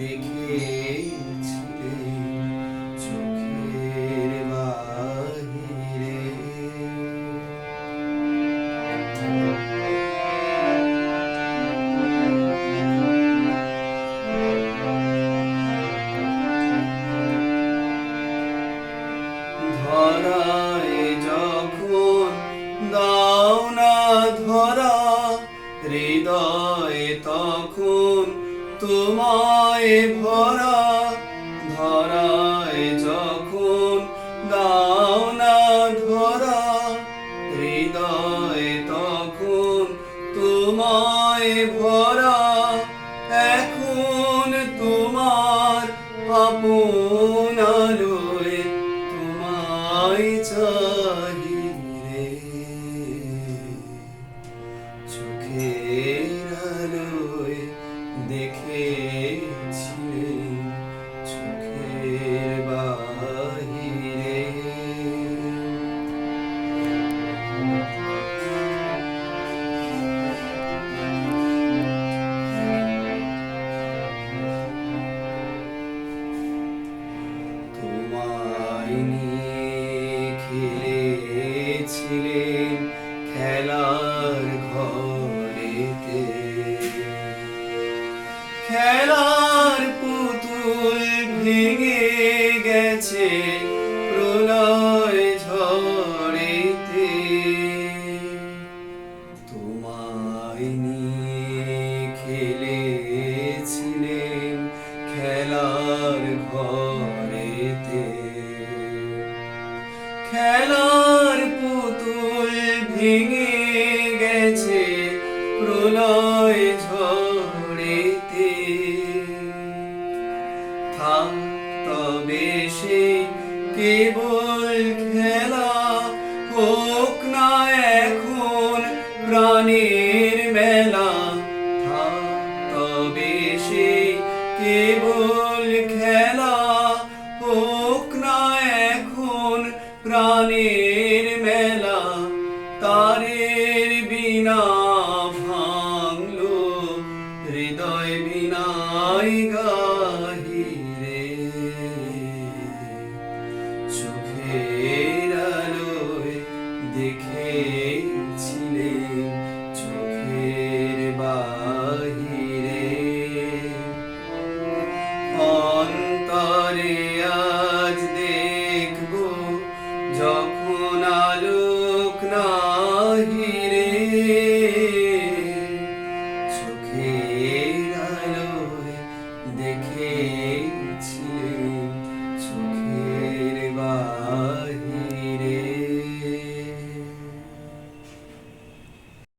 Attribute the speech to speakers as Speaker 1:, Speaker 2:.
Speaker 1: দেখেছিলে চোখের বাহিরে। ধরায় যখন দাও না ধরা হৃদয়ে তখন তোমায় ভরা, ধরায় যখন দাও না ধরা, হৃদয়ে তখন তোমায় ভরা, এখন তোমার আপন আলোয় খেলার পুতুল ভেঙে গেছে প্রলয় ঝড়েতে। তোমায় নিয়ে খেলেছিলেন খেলার ঘরেতে। খেলার পুতুল ভেঙে গেছে প্রলয় ঝড়েতে তবে সে কেবল খেলা হোক না এখন প্রাণের মেলা। তবে সে কেবল খেলা হোক না এখন প্রাণের মেলা। তারের বিনা ভাঙলো, হৃদয় বিনাই গাহিরে অন্তরে আজ দেখব যখন